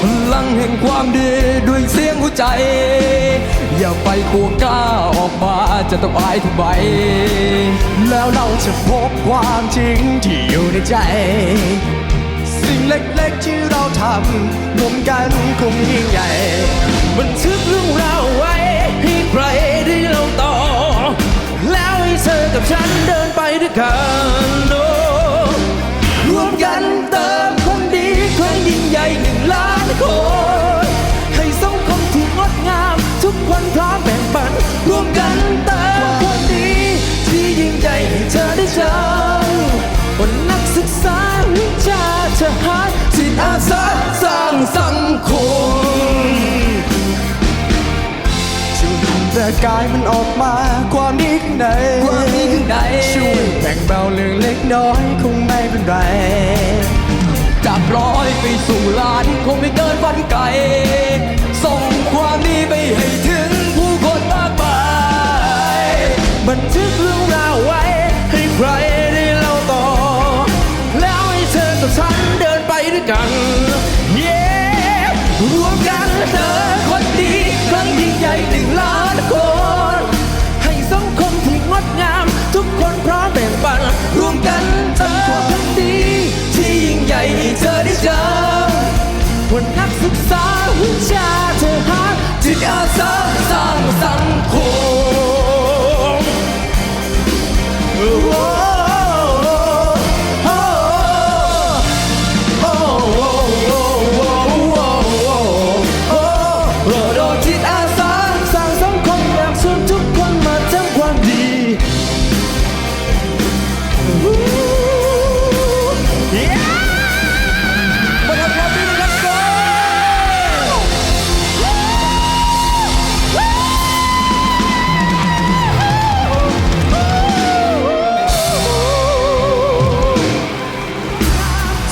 พลังแห่งความดีด้วยเสียงหัวใจ อย่าไปกลัวกล้าออกมาจะต้องอายทุกใบ แล้วเราจะพบความจริงที่อยู่ในใจ สิ่งเล็กๆที่เราทำรวมกันคงยิ่งใหญ่ บันทึกเรื่องราวไว้ ฉันเดินไปด้วยกันโอ้รวมกันเติมคนดีครั้งยิ่งใหญ่หนึ่งล้านคน ให้สังคมที่งดงาม ทุกคนพร้อมแบ่งปัน รวมกันเติมคนดี ที่ยิ่งใหญ่ให้เธอได้เจำวันนักศึกษาวิชาทหารจิตอาสาสร้างสังคมจุดประกายมันออกมาความดีข้างในความดีข้า งในช่วยแบ่งเบาเรื่องเล็กน้อยคงไม่เป็นไรจากร้อยไปสู่ล้านคงไม่เกินฝันไกล ส่งความดีไปให้ถึงผู้คนมากมายบันทึกเรื่องราวไว้ให้ใครได้เล่าต่อ แล้วให้เธอกับฉันเดินไปด้วยกัน เย้รวมกันเธอ สองชาเธอหาจิตอาสาสร้างสังคม